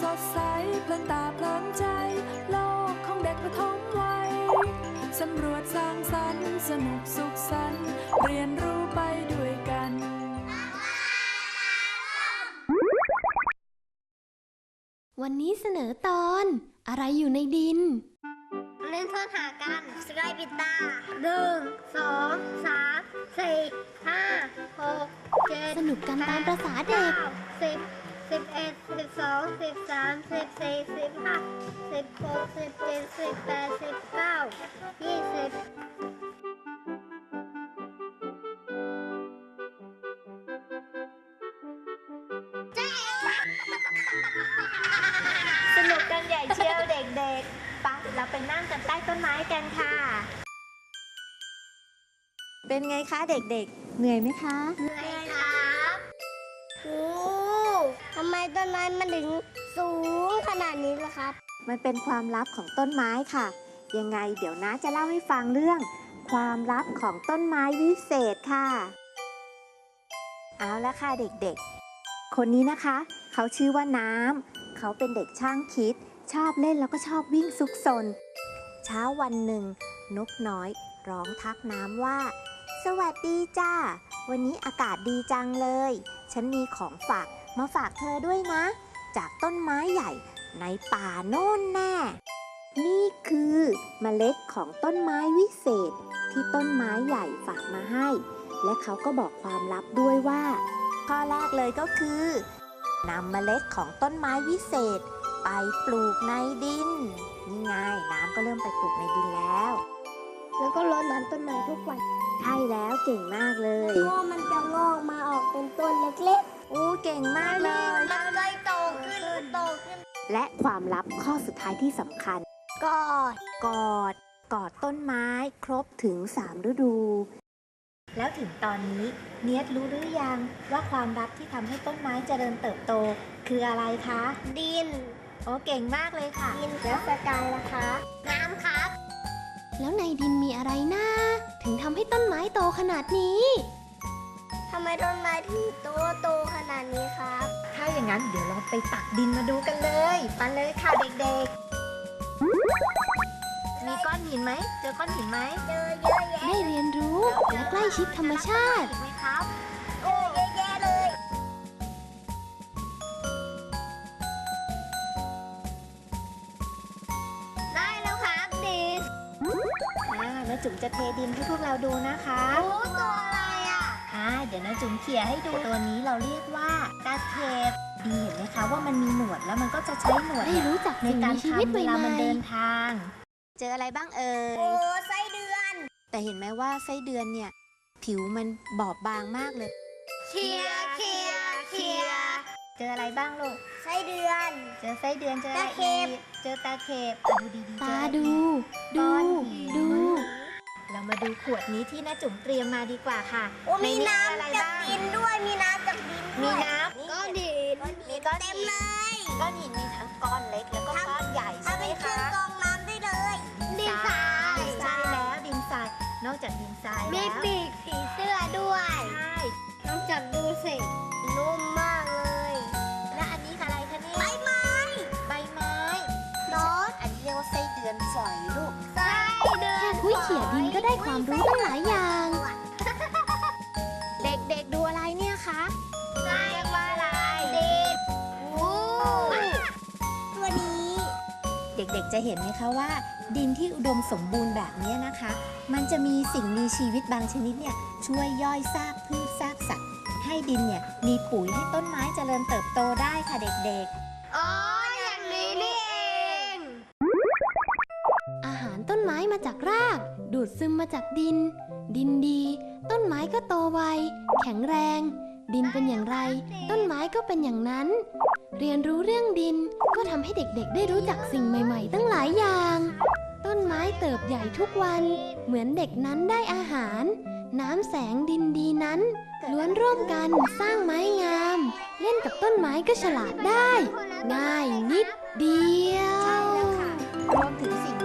สดใสเพลินตาเพลินใจ โลกของเด็กประถมวัยสำรวจสร้างสรรค์สนุกสุขสันต์เรียนรู้ไปด้วยกันวันนี้เสนอตอนอะไรอยู่ในดิน เล่นซ่อนหากันสกายปิดตาหนึ่งสองสามสี่ห้าหกเจ็ดสนุกกันตามประษาเด็กก้าสิบ สิบเอ็ดสิบสองสิบสามสิบสี่สิบห้าสิบหกสิบเจ็ดสิบแปดสิบเก้ายี่สิบสนุกกันใหญ่เชียวเด็กๆไปะเราไปนั่งกันใต้ต้นไม้กันค่ะ เป็นไงคะเด็กๆ เหนื่อยไหมคะ เหนื่อยครับโอ้ ทำไมต้นไม้มันถึงสูงขนาดนี้ล่ะครับ มันเป็นความลับของต้นไม้ค่ะ ยังไงเดี๋ยวน้าจะเล่าให้ฟังเรื่อง ความลับของต้นไม้วิเศษค่ะ เอาละค่ะเด็กๆ คนนี้นะคะ เขาชื่อว่าน้ำเขาเป็นเด็กช่างคิด ชอบเล่นแล้วก็ชอบวิ่งซุกซน เช้าวันหนึ่ง นกน้อย ร้องทักน้ำว่า สวัสดีจ้าวันนี้อากาศดีจังเลย ฉันมีของฝาก มาฝากเธอด้วยนะ จากต้นไม้ใหญ่ในป่าโน่นแน่ นี่คือเมล็ดของต้นไม้วิเศษที่ต้นไม้ใหญ่ฝากมาให้ และเขาก็บอกความลับด้วยว่าข้อแรกเลยก็คือนำเมล็ดของต้นไม้วิเศษ ไปปลูกในดิน นี่ไงน้ำก็เริ่มไปปลูกในดินแล้ว แล้วก็รดน้ำต้นไม้ทุกวัน ใช่แล้วเก่งมากเลยก็มันจะงอกมาออกเป็นต้นเล็ก อู้เก่งมากๆเลย มันก็โตขึ้นโตขึ้น และความลับข้อสุดท้ายที่สำคัญ กอด กอด กอดต้นไม้ครบถึง3ฤดู แล้วถึงตอนนี้เนียดรู้หรือยังว่าความลับที่ทำให้ต้นไม้เจริญเติบโต คืออะไรคะ ดิน โอ้เก่งมากเลยค่ะ ดินแล้วสกายล่ะคะ น้ำครับ แล้วในดินมีอะไรนะถึงทำให้ต้นไม้โตขนาดนี้ ทำไมต้นไม้ถึงโตโตขนาดนี้ครับ ถ้าอย่างนั้นเดี๋ยวเราไปตักดินมาดูกันเลยไปเลยค่ะเด็กๆ มีก้อนหินไหมเจอก้อนหินไหมเจอเยอะแยะได้เรียนรู้และใกล้ชิดธรรมชาติ เห็นไหมครับ โอ้เยอะแยะเลย ได้แล้วครับดินอ่าแล้วจุ๋มจะเทดินให้พวกเราดูนะคะ โอ้ตัว ยวนะจุ๋มเขี่ยให้ดูตัวนี้เราเรียกว่าตาเทปดีเห็นไหมคะว่ามันมีหนวดแล้วมันก็จะใช้หนวดได้เนี่ยรู้จักในสิ่งการมีชีวิตทำใหเวลามันม่เดินทาง เจออะไรบ้างเอ่ยโอ้ไส้เดือน แต่เห็นไหมว่าไส้เดือนเนี่ย ผิวมันบอบบางมากเลย เคลียร์เคลียร์เคลียร์เจออะไรบ้างลูก ไส้เดือน เจอไส้เดือนเจออะไรตาเข็บอีกเจอตาเข็บอะดูดีๆๆเจอตาอะไรดู อีกดู ก้อนหินดูเรา มาดูขวดนี้ที่น้าจุ๋มเตรียมมาดีกว่าค่ะโอ้มีใน้อะไรำจากบ้าง ดินด้วย มีน้ำจากดินมีด้วยน้ำก้อนหิน มีก้อนเต็หิมนเลย ก้อนหินมีทั้งก้อนเล็กแล้วก็ก้อนใหญ่ใช่ ความรู้ตั้งหลายอย่าง เด็กๆดูอะไรเนี่ยคะไส้ว่าอะไรดินโอ้ตัวนี้ เด็กๆจะเห็นไหมคะว่า ดินที่อุดมสมบูรณ์แบบนี้นะคะ มันจะมีสิ่งมีชีวิตบางชนิดเนี่ยช่วยย่อยซากพืชซากสัตว์ ให้ดินเนี่ยมีปุ๋ยให้ต้นไม้เจริญเติบโตได้ค่ะเด็กอ๋ออ ต้นไม้มาจากราก ดูดซึมมาจากดิน ดินดี ต้นไม้ก็โตไว แข็งแรง ดินเป็นอย่างไร ต้นไม้ก็เป็นอย่างนั้น เรียนรู้เรื่องดินก็ทำให้เด็กๆ ได้รู้จักสิ่งใหม่ ๆ ตั้งหลายอย่าง ต้นไม้เติบใหญ่ทุกวัน เหมือนเด็กนั้นได้อาหาร น้ำแสงดินดีนั้น ล้วนร่วมกันสร้างไม้งาม เล่นกับต้นไม้ก็ฉลาดได้ ง่ายนิดเดียวรวมถึงสิ่ง